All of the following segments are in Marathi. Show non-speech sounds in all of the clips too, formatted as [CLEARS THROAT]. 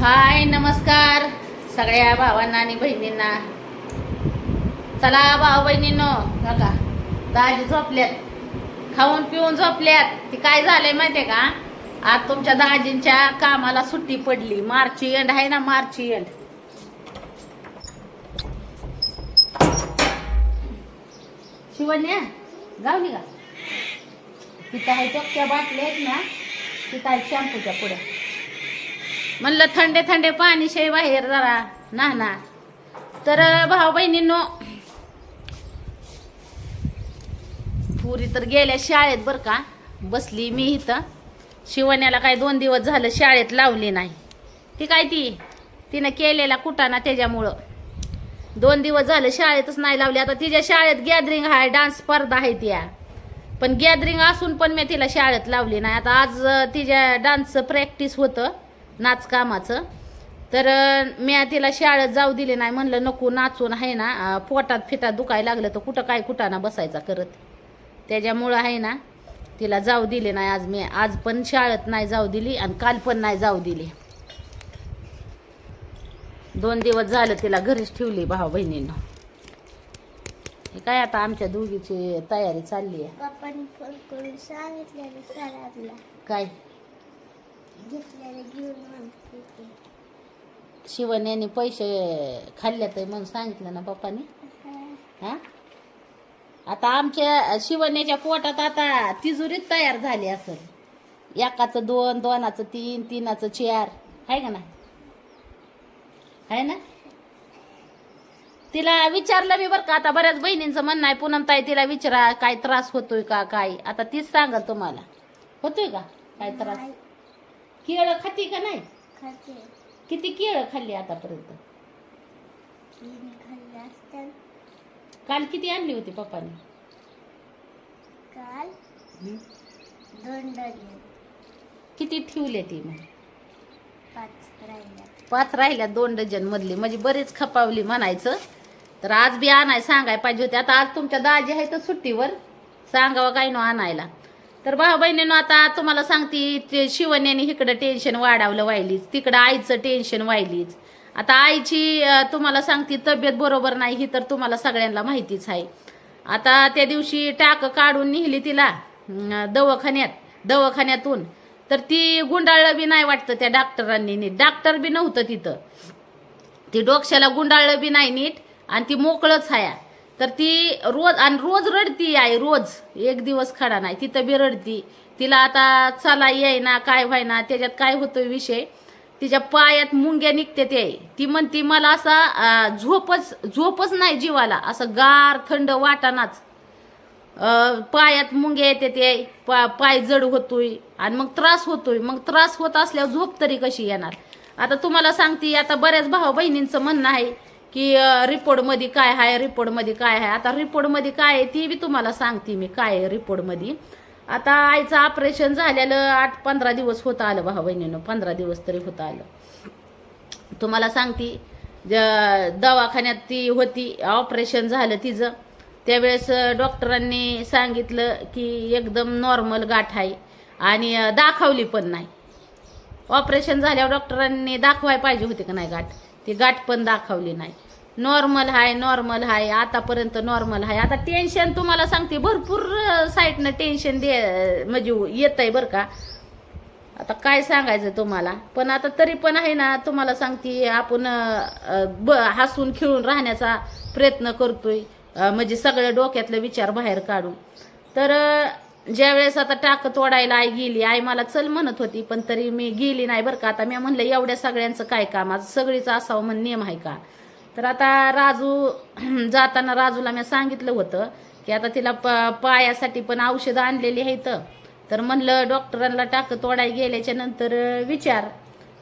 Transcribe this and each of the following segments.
हाय नमस्कार सगळ्या भावांना आणि बहिणींना. चला भाऊ बहिणींनो बघा दाजी झोपल्यात खाऊन पिऊन झोपल्यात. ती काय झालंय माहितीये का? आज तुमच्या दाजींच्या कामाला सुट्टी पडली. मार्ची एंड आहे ना मार्ची एंड शिवण्या गावली का तिथं आहे चक्क्या बाटल्या आहेत ना तिथं आहेत शॅम्पूच्या पुढे. म्हणलं थंडे थंडे पाणी शे बाहेर जरा. ना ना. तर भाऊ बहिणींनो पुरी तर गेल्या शाळेत बर का. बसली मी इथं. शिवण्याला काय दोन दिवस झालं शाळेत लावली नाही. ती काय ती? तिनं केलेला कुटाणा त्याच्यामुळं. दोन दिवस झालं शाळेतच नाही लावली. आता तिच्या शाळेत गॅदरिंग आहे डान्स स्पर्धा आहे त्या. पण गॅदरिंग असून पण मी तिला शाळेत लावली नाही. आता आज तिच्या डान्सचं प्रॅक्टिस होतं. नाच कामाचं तर मी तिला शाळेत जाऊ दिली नाही म्हणलं नको नाचून आहे ना पोटात फिटात दुखायला लागलं तर कुठं काय कुटाना बसायचा करत. त्याच्यामुळं आहे ना तिला जाऊ दिली नाही आज मी. आज पण शाळेत नाही जाऊ दिली आणि काल पण नाही जाऊ दिली. दोन दिवस झालं तिला घरीच ठेवली भाऊ बहिणीनं. हे काय आता आमच्या दोघीची तयारी चालली आहे? काय? शिवण्याने पैसे खाल्ल्यात म्हणून सांगितलं ना पप्पानी? हा. आता आमच्या शिवण्याच्या पोटात आता तिजोरीत तयार झाली असेल. एकाचं दोन दोनाचं तीन तीनाचं चार. आहे का ना आहे ना? तिला विचारलं मी बरं का आता बऱ्याच बहिणींचं म्हणणं आहे पूनम ताई तिला विचारा काय त्रास होतोय का काय? आता तीच सांगा तुम्हाला. होतोय का? काय त्रास? केळं खाती का नाही? खाते. किती केळं खाल्ली आतापर्यंत? तिने खाल्लं असतं काल किती आणली होती पप्पाने? काल हं? दोन डझन. किती ठेवले ती मग? पाच राहिल्या. पाच राहिल्या दोन डझन मधली. म्हणजे बरीच खपावली म्हणायचं. तर आज बी आणाय सांगाय पाहिजे होते. आता आज तुमच्या दाजी आहे तर सुट्टीवर. सांगावं काय नो आणायला. तर भाऊ बहिणीनं आता तुम्हाला सांगते ते शिवण्याने इकडं टेन्शन वाढवलं व्हायलीच. तिकडं आईचं टेन्शन व्हायलीच. आता आईची तुम्हाला सांगते तब्येत बरोबर नाही ही तर तुम्हाला सगळ्यांना माहितीच आहे. आता त्या दिवशी टाक काढून नेली तिला दवाखान्यात दवाखान्यातून. तर ती गुंडाळलं बी नाही वाटतं त्या डॉक्टरांनी नीट. डॉक्टर बी नव्हतं तिथं. ती डोक्याला गुंडाळलं बी नाही नीट आणि ती मोकळंच आहे तर ती रोज आणि रोज रडती आहे रोज. एक दिवस खडा नाही तिथं बी रडती तिला आता चला येईना काय व्हायना त्याच्यात काय होतो विषय? तिच्या पायात मुंग्या निघते ते. ती म्हणती मला असा झोपच झोपच नाही जीवाला. असं गार थंड वाटानाच पायात मुंग्या येते ते पा पाय जड होतोय आणि मग त्रास होतोय. मग त्रास होत असल्यावर झोप तरी कशी येणार? आता तुम्हाला सांगते आता बऱ्याच भाऊ बहिणींचं म्हणणं आहे की रिपोर्टमध्ये काय आहे रिपोर्टमध्ये काय आहे. आता रिपोर्टमध्ये काय आहे ती बी तुम्हाला सांगते मी काय आहे रिपोर्टमध्ये. आता आईचं ऑपरेशन झालेलं आठ पंधरा दिवस होत आलं भाऊ बहिणीनं. पंधरा दिवस तरी होत आलं. तुम्हाला सांगते ज- दवाखान्यात ती होती ऑपरेशन झालं तिचं. त्यावेळेस डॉक्टरांनी सांगितलं की एकदम नॉर्मल गाठ आहे आणि दाखवली पण नाही. ऑपरेशन झाल्यावर डॉक्टरांनी दाखवाय पाहिजे होते का नाही गाठ? ती गाठ पण दाखवली नाही. नॉर्मल आहे नॉर्मल आहे आतापर्यंत नॉर्मल आहे आता टेन्शन तुम्हाला सांगते भरपूर साईडनं टेन्शन दे म्हणजे येत आहे बरं का. आता काय सांगायचं तुम्हाला? पण आता तरी पण आहे ना तुम्हाला सांगते आपण ब हसून खिळून राहण्याचा प्रयत्न करतोय. म्हणजे सगळ्या डोक्यातले विचार बाहेर काढून. तर ज्या ज्यावेळेस आता टाक तोडायला आई गेली आई मला चल म्हणत होती पण तरी मी गेली नाही बरं का. आता मी म्हणलं एवढ्या सगळ्यांचं काय काम? आज सगळीचं असावं म्हण नियम आहे का? तर आता राजू [CLEARS THROAT] जाताना राजूला मी सांगितलं होतं की आता तिला प पायासाठी पण औषधं आणलेली आहेत. तर म्हणलं डॉक्टरांना टाक तोडाय गेल्याच्यानंतर विचार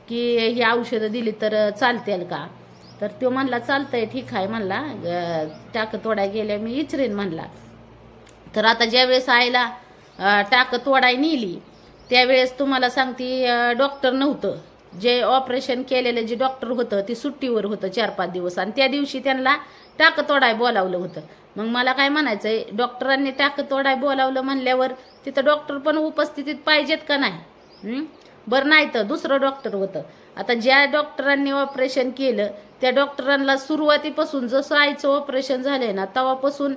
की ही औषधं दिली तर चालतील का? तर तो म्हणला चालतंय ठीक आहे म्हणला. टाक तोडाय गेल्या मी विचरेन म्हणला. तर आता ज्यावेळेस आईला टाक तोडाय नेली. त्यावेळेस तुम्हाला सांगते डॉक्टर नव्हतं. जे ऑपरेशन केलेलं जे डॉक्टर होतं ते सुट्टीवर होतं चार पाच दिवस. आणि त्या दिवशी त्यांना टाक तोडाय बोलावलं होतं. मग मला काय म्हणायचं आहे डॉक्टरांनी टाक तोडाय बोलावलं म्हणल्यावर तिथं डॉक्टर पण उपस्थितीत पाहिजेत का नाही? बरं नाही तर दुसरं डॉक्टर होतं. आता ज्या डॉक्टरांनी ऑपरेशन केलं त्या डॉक्टरांना सुरुवातीपासून जसं आईचं ऑपरेशन झालंय ना तेव्हापासून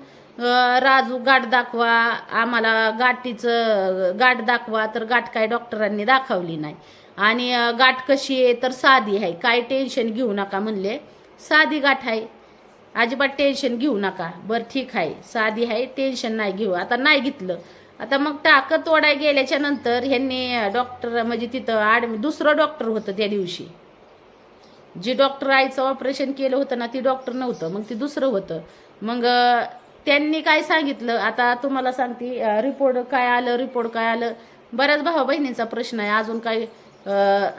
राजू गाठ दाखवा आम्हाला गाठीचं गाठ दाखवा तर गाठ काय डॉक्टरांनी दाखवली नाही. आणि गाठ कशी आहे तर साधी आहे. काय टेन्शन घेऊ नका म्हणले. साधी गाठ आहे. अजिबात टेन्शन घेऊ नका. बरं ठीक आहे. साधी आहे टेन्शन नाही घेऊ. आता नाही घेतलं. आता मग टाकं तोडाय गेल्याच्यानंतर ह्यांनी डॉक्टर म्हणजे तिथं आड दुसरं डॉक्टर होतं त्या दिवशी. जी डॉक्टर आईचं ऑपरेशन केलं होतं ना ती डॉक्टर नव्हतं. मग ती दुसरं होतं. मग त्यांनी काय सांगितलं? आता तुम्हाला सांगते रिपोर्ट काय आलं रिपोर्ट काय आलं? बऱ्याच भावा बहिणींचा प्रश्न आहे. अजून काही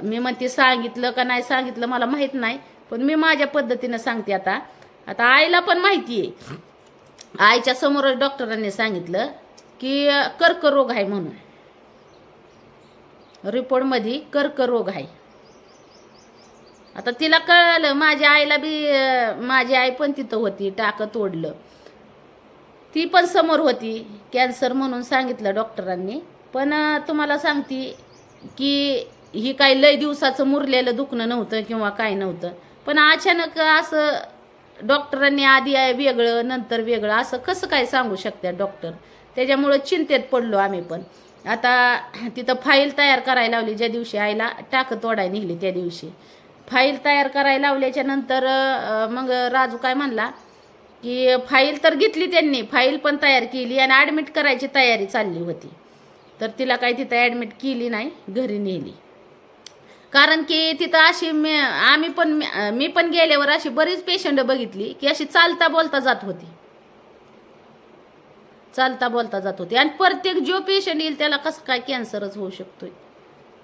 मी म्हणते सांगितलं का नाही सांगितलं मला माहीत नाही. पण मी माझ्या पद्धतीनं सांगते आता. आता आईला पण माहिती आहे. आईच्या समोरच डॉक्टरांनी सांगितलं की कर्करोग आहे म्हणून. रिपोर्टमध्ये कर्करोग आहे. आता तिला कळलं माझ्या आईला बी माझी आई पण तिथं होती टाकं तोडलं. ती पण समोर होती कॅन्सर म्हणून सांगितलं डॉक्टरांनी. पण तुम्हाला सांगती की ही काही लय दिवसाचं मुरलेलं दुखणं नव्हतं किंवा काय नव्हतं. पण अचानक असं डॉक्टरांनी आधी आहे वेगळं नंतर वेगळं असं कसं काय सांगू शकतात डॉक्टर? त्याच्यामुळं चिंतेत पडलो आम्ही पण. आता तिथं फाईल तयार करायला लावली ज्या दिवशी आईला टाकं तोडायला निघली त्या दिवशी. फाईल तयार करायला लावल्याच्या नंतर मग राजू काय म्हणला की फाईल तर घेतली त्यांनी फाईल पण तयार केली आणि ॲडमिट करायची तयारी चालली होती. तर तिला काही तिथं ॲडमिट केली नाही घरी नेली. कारण की तिथं अशी मी आम्ही पण मी पण गेल्यावर अशी बरीच पेशंट बघितली की अशी चालता बोलता जात होती. चालता बोलता जात होती. आणि प्रत्येक जो पेशंट येईल त्याला कसं काय कॅन्सरच होऊ शकतोय?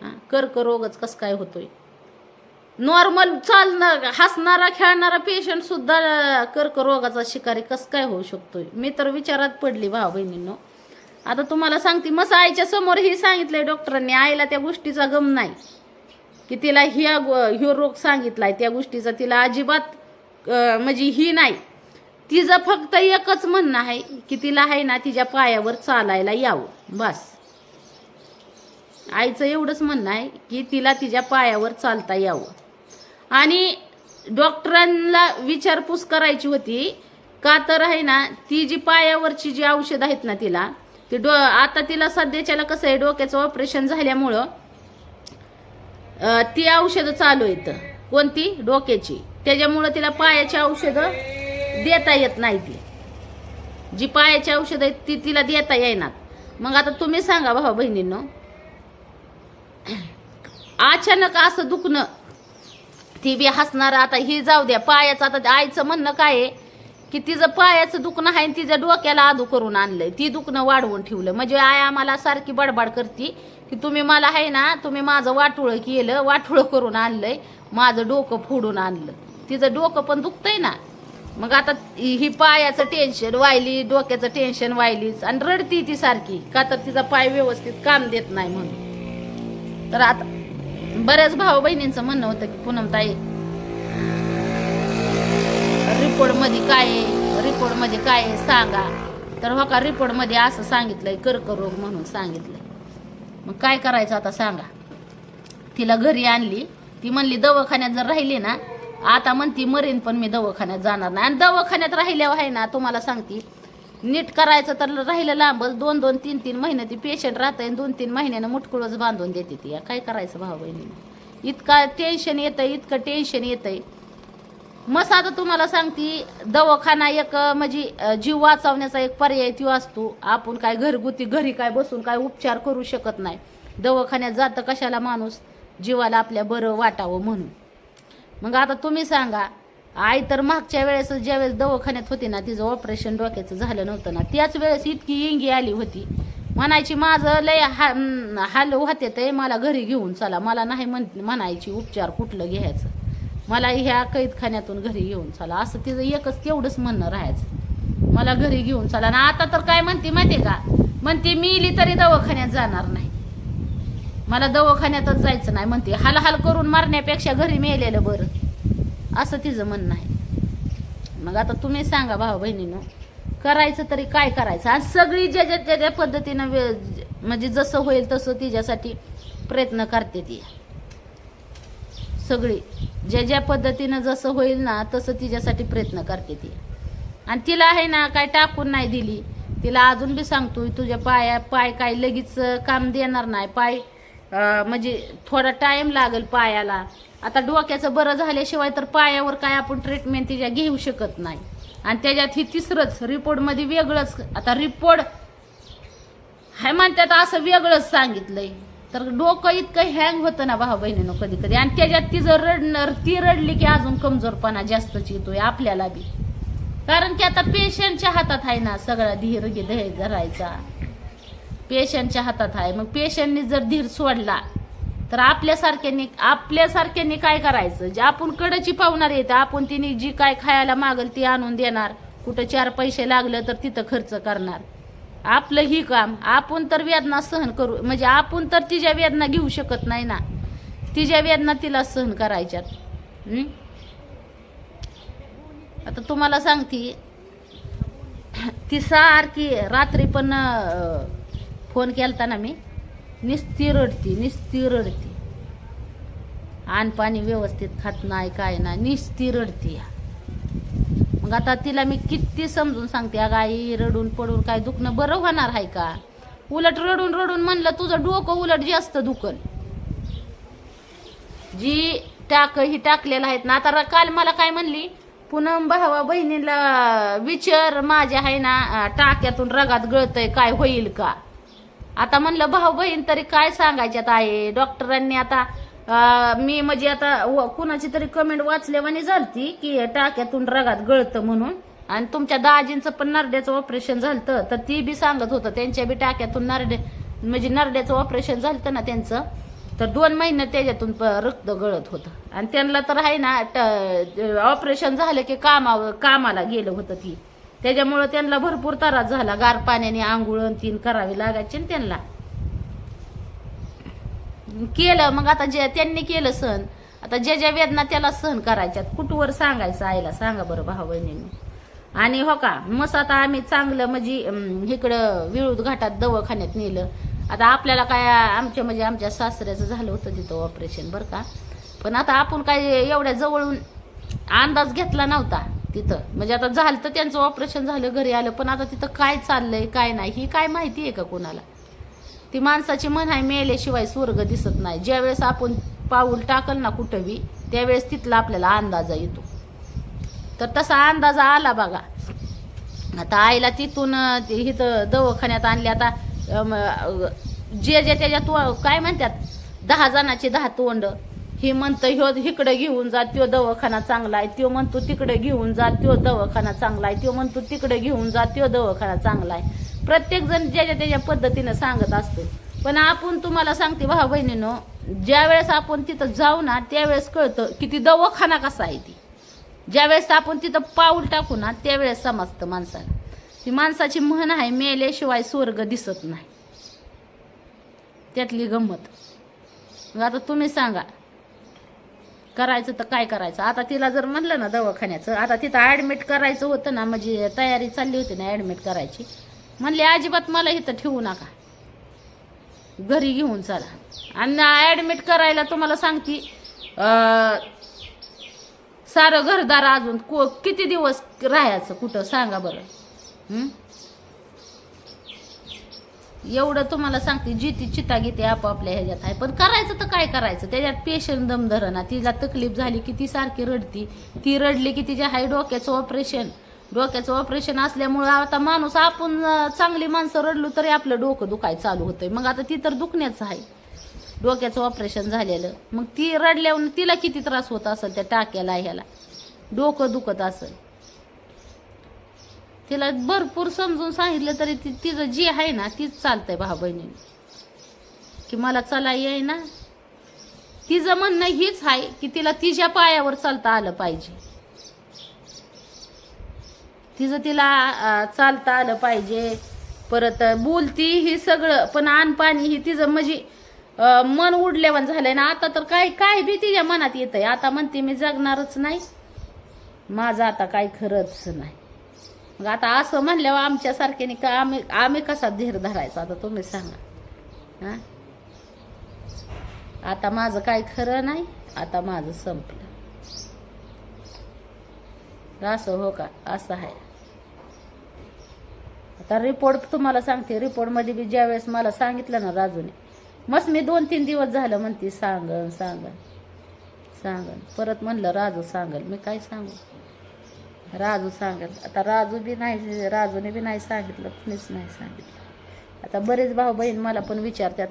हा, कर्करोगच कसं काय होतोय? नॉर्मल चालणार हसणारा खेळणारा पेशंट सुद्धा कर्करोगाचा शिकारी कसं काय होऊ शकतोय? मी तर विचारात पडली भाऊ बहिणींनो. आता तुम्हाला सांगते मस आईच्या समोर हे सांगितलंय डॉक्टरांनी आईला त्या गोष्टीचा गम नाही. की तिला ह्या ह्यो रोग सांगितलाय त्या गोष्टीचा तिला अजिबात म्हणजे ही नाही. तिचं फक्त एकच म्हणणं आहे की तिला आहे ना तिच्या पायावर चालायला यावं बस. आईचं एवढंच म्हणणं आहे की तिला तिच्या पायावर चालता यावं. आणि डॉक्टरांना विचारपूस करायची होती. का तर आहे ना ती जी पायावरची जी औषधं आहेत ना तिला ती डो आता तिला सध्याच्याला कसं आहे डोक्याचं ऑपरेशन झाल्यामुळं ती औषधं चालू आहेत. कोणती? डोक्याची. त्याच्यामुळं तिला पायाची औषधं देता येत नाही ती. जी पायाची औषधं आहेत ती तिला देता येणार मग आता तुम्ही सांगा भावा बहिणींनो. अचानक असं दुखणं ती बी हसणार आता ही जाऊ द्या पायाचं आता आईचं म्हणणं काय आहे? की तिचं पायाचं दुखणं आहे आणि तिच्या डोक्याला आदू करून आणलंय. ती दुखणं वाढवून ठेवलं. म्हणजे आई आम्हाला सारखी बडबड करते की तुम्ही मला आहे ना तुम्ही माझं वाटुळं केलं वाटुळं करून आणलंय माझं डोकं फोडून आणलं. तिचं डोकं पण दुखतंय ना. मग आता ही पायाचं टेन्शन वाहिली डोक्याचं टेन्शन वाहिलीच आणि रडती ती सारखी का तर तिचा पाय व्यवस्थित काम देत नाही म्हणून. तर आता बऱ्याच भाऊ बहिणींचं म्हणणं होतं की पूनमताई रिपोर्टमध्ये काय रिपोर्टमध्ये रिपोर्टमध्ये काय सांगा. तर हो का रिपोर्टमध्ये असं सांगितलंय कर्करोग म्हणून सांगितलंय. मग काय करायचं आता सांगा. तिला घरी आणली ती म्हणली दवाखान्यात जर राहिली ना आता म्हणती मरीन पण मी दवाखान्यात जाणार नाही. आणि दवाखान्यात राहिल्यावर आहे ना तुम्हाला सांगते नीट करायचं तर राहिलं लांबच दोन दोन तीन तीन महिने ती पेशंट राहत आहे दोन तीन महिन्यानं मुटकुळच बांधून देते ती. काय करायचं भाऊ बहिणी? इतका टेन्शन येतंय इतकं टेन्शन येतंय. मस्त आता तुम्हाला सांगती दवाखाना एक म्हणजे जीव वाचवण्याचा एक पर्याय तो असतो. आपण काय घरगुती घरी काय बसून काय उपचार करू शकत नाही. दवाखान्यात जातं कशाला माणूस? जीवाला आपल्या बरं वाटावं म्हणून. मग आता तुम्ही सांगा आई तर मागच्या वेळेस ज्यावेळेस दवाखान्यात होती ना तिचं ऑपरेशन डोक्याचं झालं नव्हतं ना. त्याच वेळेस इतकी इंगी आली होती. म्हणायची माझं लय हा अं, हाल होते ते मला घरी घेऊन चला. मला नाही म्हण म्हणायची उपचार कुठलं घ्यायचं. मला ह्या कैदखान्यातून घरी घेऊन चला. असं तिचं एकच तेवढंच म्हणणं राहायचं. मला घरी घेऊन चला. ना आता तर काय म्हणते माहिती का? म्हणते मी इली तरी दवाखान्यात जाणार नाही. मला दवाखान्यातच जायचं नाही. म्हणते हाल हाल करून मारण्यापेक्षा घरी मेलेलं बरं. असं तिचं म्हणणं आहे. मग आता तुम्ही सांगा भाऊ बहिणीनं करायचं तरी काय करायचं? आणि सगळी ज्या ज्या ज्या ज्या पद्धतीनं वे- म्हणजे जसं होईल तसं तिच्यासाठी प्रयत्न करते ती. सगळी. ज्या ज्या पद्धतीनं जसं होईल ना तसं तिच्यासाठी प्रयत्न करते ती. आणि तिला आहे ना काय टाकून नाही दिली. तिला अजून बी सांगतो तुझ्या पाया पाय काय लगेच काम देणार नाही. पाय म्हणजे थोडा टाइम लागेल पायाला. आता डोक्याचं बरं झाल्याशिवाय तर पायावर काय आपण ट्रीटमेंट तिच्या घेऊ शकत नाही. आणि त्याच्यात ही तिसरंच रिपोर्टमध्ये वेगळंच. आता रिपोर्ट हाय म्हणतात असं वेगळंच सांगितलंय. तर डोकं इतकं हँग होतं ना भाऊ बहिणीनं कधी कधी आणि त्याच्यात ती जर रडणार ती रडली की अजून कमजोरपणा जास्तच येतोय आपल्याला बी. कारण की आता पेशंटच्या हातात आहे ना सगळा धीर धैर्य धरायचा. पेशंटच्या हातात आहे. मग पेशंटनी जर धीर सोडला तर आपल्यासारख्यांनी आपल्यासारख्यांनी काय करायचं? जे आपण कडची पाहुणार येतं आपण तिने जी काय खायला मागल ती आणून देणार. कुठं चार पैसे लागलं तर तिथं खर्च करणार. आपलं ही काम आपण तर वेदना सहन करू म्हणजे आपण तर तिच्या वेदना घेऊ शकत नाही ना. तिच्या वेदना तिला सहन करायच्यात. आता तुम्हाला सांगती ती सारखी रात्री पण फोन केलता ना मी निस्ती रडती निस्ती रडती. अन्नपाणी पाणी व्यवस्थित खात नाही काय नाही निस्ती रडती मग आता तिला मी किती समजून सांगते अगं आई रडून पडून काय दुखणं बरं होणार आहे का? उलट रडून रडून म्हणलं तुझं डोकं उलट जास्त दुखल. जी टाक ही टाकलेलं आहेत ना आता काल मला काय म्हणली पुनम भावा बहिणीला विचार माझ्या आहे ना टाक्यातून रगात गळतय काय होईल का? आता म्हणलं भाऊ बहीण तरी काय सांगायच्यात आहे डॉक्टरांनी आता मी म्हणजे आता व- कुणाची तरी कमेंट वाचल्यावानी झालती की टाक्यातून रगात गळतं म्हणून. आणि तुमच्या दाजींचं पण नरड्याचं ऑपरेशन झालं तर ती बी सांगत होतं त्यांच्या बी टाक्यातून नरडे म्हणजे नरड्याचं ऑपरेशन झालं ना त्यांचं. तर दोन महिने त्याच्यातून प- रक्त गळत होतं. आणि त्यांना तर आहे ना ऑपरेशन झालं की कामावर कामाला गेलं होतं ती. त्याच्यामुळं त्यांना भरपूर त्रास झाला. गार पाण्याने आंघोळ तीन करावी लागायची ना त्यांना. केलं मग आता जे त्यांनी केलं सहन आता ज्या ज्या वेदना त्याला सहन करायच्यात कुठवर सांगायचं आईला? सांगा बरं भाऊ बहिणींनी आणि हो का मस्त आता आम्ही चांगलं म्हणजे इकडं विळूद घाटात दवाखान्यात नेलं. आता आपल्याला काय आमच्या म्हणजे आमच्या सासऱ्याचं झालं होतं तिथं ऑपरेशन बरं का. पण आता आपण काय एवढ्या जवळून अंदाज घेतला नव्हता. तिथं. म्हणजे आता झालं तर त्यांचं ऑपरेशन झालं घरी आलं पण आता तिथं काय चाललंय काय नाही ही काय माहिती आहे का कोणाला? ती माणसाची मन आहे मेल्याशिवाय स्वर्ग दिसत नाही. ज्यावेळेस आपण पाऊल टाकल ना कुठंबी त्यावेळेस तिथला आपल्याला अंदाजा येतो. तर तसा अंदाजा आला बघा. आता आईला तिथून इथं दवाखान्यात आणले. आता जे जे त्याच्या तो काय म्हणतात? दहा जणाचे दहा तोंड. ही म्हणतं ह्यो इकडे घेऊन जा त्यो दवाखाना चांगला आहे. त्यो म्हणतो तिकडे घेऊन जा त्यो दवाखाना चांगला आहे. त्यो म्हणतो तिकडे घेऊन जा त्यो दवाखाना चांगला आहे. प्रत्येक जण ज्याच्या त्याच्या पद्धतीनं सांगत असतो. पण आपण तुम्हाला सांगते भाऊ बहिणीनो ज्या वेळेस आपण तिथं जाऊ ना त्यावेळेस कळतं की ती दवाखाना कसा आहे ती. ज्यावेळेस आपण तिथं पाऊल टाकू ना त्यावेळेस समजतं माणसाला. ती माणसाची म्हण आहे मेल्याशिवाय स्वर्ग दिसत नाही. त्यातली गंमत. आता तुम्ही सांगा करायचं तर काय करायचं? आता तिला जर म्हणलं ना दवाखान्याचं आता तिथं ॲडमिट करायचं होतं ना म्हणजे तयारी चालली होती ना ॲडमिट करायची. म्हणले अजिबात मला इथं ठेवू नका. घरी घेऊन चला. आणि ॲडमिट करायला तुम्हाला सांगते सारं घरदार अजून को किती दिवस राहायचं कुठं? सांगा बरं. एवढं तुम्हाला सांगते जी ती चिता घेते आपापल्या ह्याच्यात आहे. पण करायचं तर काय करायचं? त्याच्यात पेशंट दम धरणा तिला तकलीफ झाली की ती सारखी रडती. ती रडली की तिच्या हाय डोक्याचं ऑपरेशन डोक्याचं ऑपरेशन असल्यामुळं आता माणूस आपण चांगली माणसं रडलो तरी आपलं डोकं दुखाय चालू होतंय. मग आता ती तर दुखण्याचं आहे. डोक्याचं ऑपरेशन झालेलं. मग ती रडल्यावर तिला किती त्रास होत असेल त्या टाक्याला ह्याला? डोकं दुखत असेल. तिला भरपूर समजून सांगितलं तरी ती तिचं जी आहे ना तीच चालतंय भाऊ बहिणीने. की मला चला येई ना तिचं म्हणणं हीच आहे की तिला तिच्या पायावर चालता आलं पाहिजे. तिचं तिला चालता आलं पाहिजे. परत बोलती ही सगळं पण आण ही तिचं म्हणजे मन उडलेवण झालंय ना. आता तर काय काय बी तिच्या मनात येतंय. आता म्हणते मी जगणारच नाही. माझं आता काय खरंच नाही. मग आता असं म्हणल्यावर आमच्यासारख्याने का आम्ही आम्ही कसा धीर धरायचा आता तुम्ही सांगा. हा? आता माझं काय खरं नाही आता माझं संपलं. असं हो का? असं आहे. आता रिपोर्ट तुम्हाला सांगते रिपोर्टमध्ये बी ज्यावेळेस मला सांगितलं ना राजूने मस्त मी दोन तीन दिवस झालं म्हणते सांगन सांगन सांगन. परत म्हणलं राजू सांगल मी काय सांगू? राजू सांगत आता राजू बी नाही राजूने बी नाही सांगितलं कुणीच नाही सांगितलं. आता बरेच भाऊ बहीण मला पण विचारतात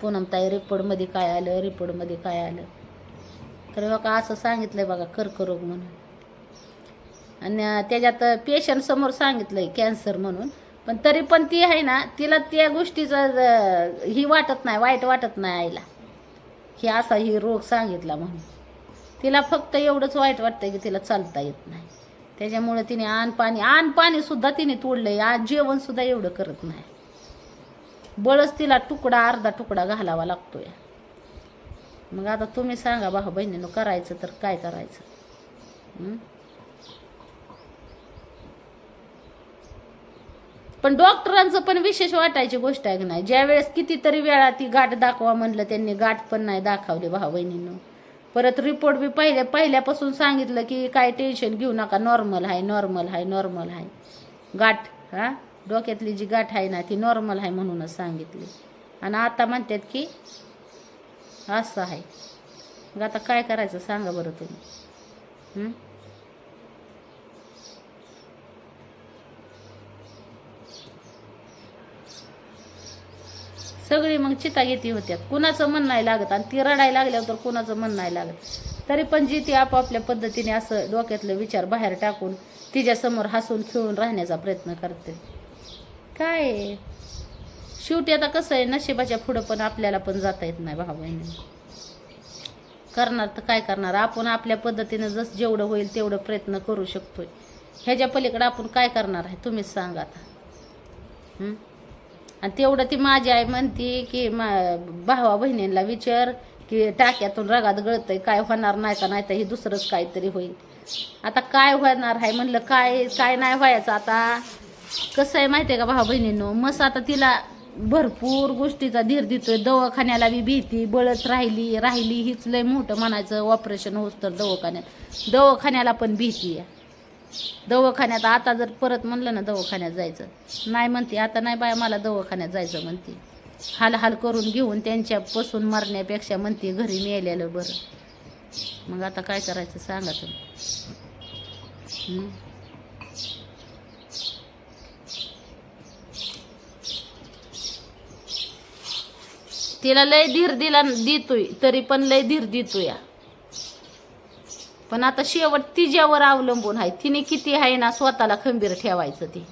पूनमताई रिपोर्टमध्ये काय आलं रिपोर्टमध्ये काय आलं? तर बघा असं सांगितलंय बघा कर्करोग म्हणून. आणि त्याच्यात पेशंट समोर सांगितलंय कॅन्सर म्हणून. पण तरी पण ती आहे ना तिला त्या गोष्टीचं ही वाटत नाही वाईट वाटत नाही आईला. हे असा ही रोग सांगितला म्हणून. तिला फक्त एवढंच वाईट वाटतंय की तिला चालता येत नाही. त्याच्यामुळे तिने आण पाणी आण पाणी सुद्धा तिने तोडलंय. आज जेवण सुद्धा एवढं करत नाही. बळच तिला तुकडा अर्धा तुकडा घालावा लागतोय. मग आता तुम्ही सांगा भाऊ बहिणीनं करायचं तर काय करायचं? पण डॉक्टरांचं पण विशेष वाटायची गोष्ट आहे की नाही? ज्यावेळेस कितीतरी वेळा ती गाठ दाखवा म्हणलं त्यांनी गाठ पण नाही दाखवली भाऊ बहिणीनं. परत रिपोर्ट बी पहिले पहिल्यापासून सांगितलं की काय टेन्शन घेऊ नका. नॉर्मल आहे नॉर्मल आहे नॉर्मल आहे गाठ हा? डोक्यातली जी गाठ आहे ना ती नॉर्मल आहे म्हणूनच सांगितली. आणि आता म्हणतात की असं आहे. आता काय करायचं सांगा बरं तुम्ही. सगळी मग चिता घेती होत्या कुणाचं मन नाही लागत आणि ती रडायला लागल्यावर तर कुणाचं मन नाही लागत. तरी पण जी ती आपापल्या पद्धतीने असं डोक्यातलं विचार बाहेर टाकून तिच्यासमोर हसून खेळून राहण्याचा प्रयत्न करते. काय? शेवटी आता कसं आहे नशिबाच्या पुढं पण आपल्याला पण जाता येत नाही भाऊ बहिणी. करणार तर काय करणार? आपण आपल्या पद्धतीनं जस जेवढं होईल तेवढं प्रयत्न करू शकतोय. ह्याच्या पलीकडे आपण काय करणार आहे? तुम्हीच सांगा आता. आणि तेवढं ती माझी आई म्हणती की मा भावा बहिणींना विचार की टाक्यातून रगात गळतंय काय होणार नाही का नाही तर हे दुसरंच काहीतरी होईल. आता काय होणार आहे म्हणलं काय काय नाही व्हायचं आता. कसं आहे माहिती आहे का भावा बहिणींनो? मस्त आता तिला भरपूर गोष्टीचा धीर देतोय. दवाखान्याला बी भीती बळत राहिली राहिली हीच लय मोठं म्हणायचं ऑपरेशन होत तर दवाखान्यात. दवाखान्याला पण भीती आहे. दवाखान्यात आता जर परत म्हणलं ना दवाखान्यात जायचं. नाही म्हणते आता नाही बाय मला दवाखान्यात जायचं म्हणते. हाल हाल करून घेऊन त्यांच्यापासून मरण्यापेक्षा म्हणते घरी नेलेलं बरं. मग आता काय करायचं सांगा तुम्ही. तिला लय धीर दिला देतोय तरी पण लय धीर देतोया. पण आता शेवट तिच्यावर अवलंबून आहे. तिने किती आहे ना स्वतःला खंबीर ठेवायचं ते.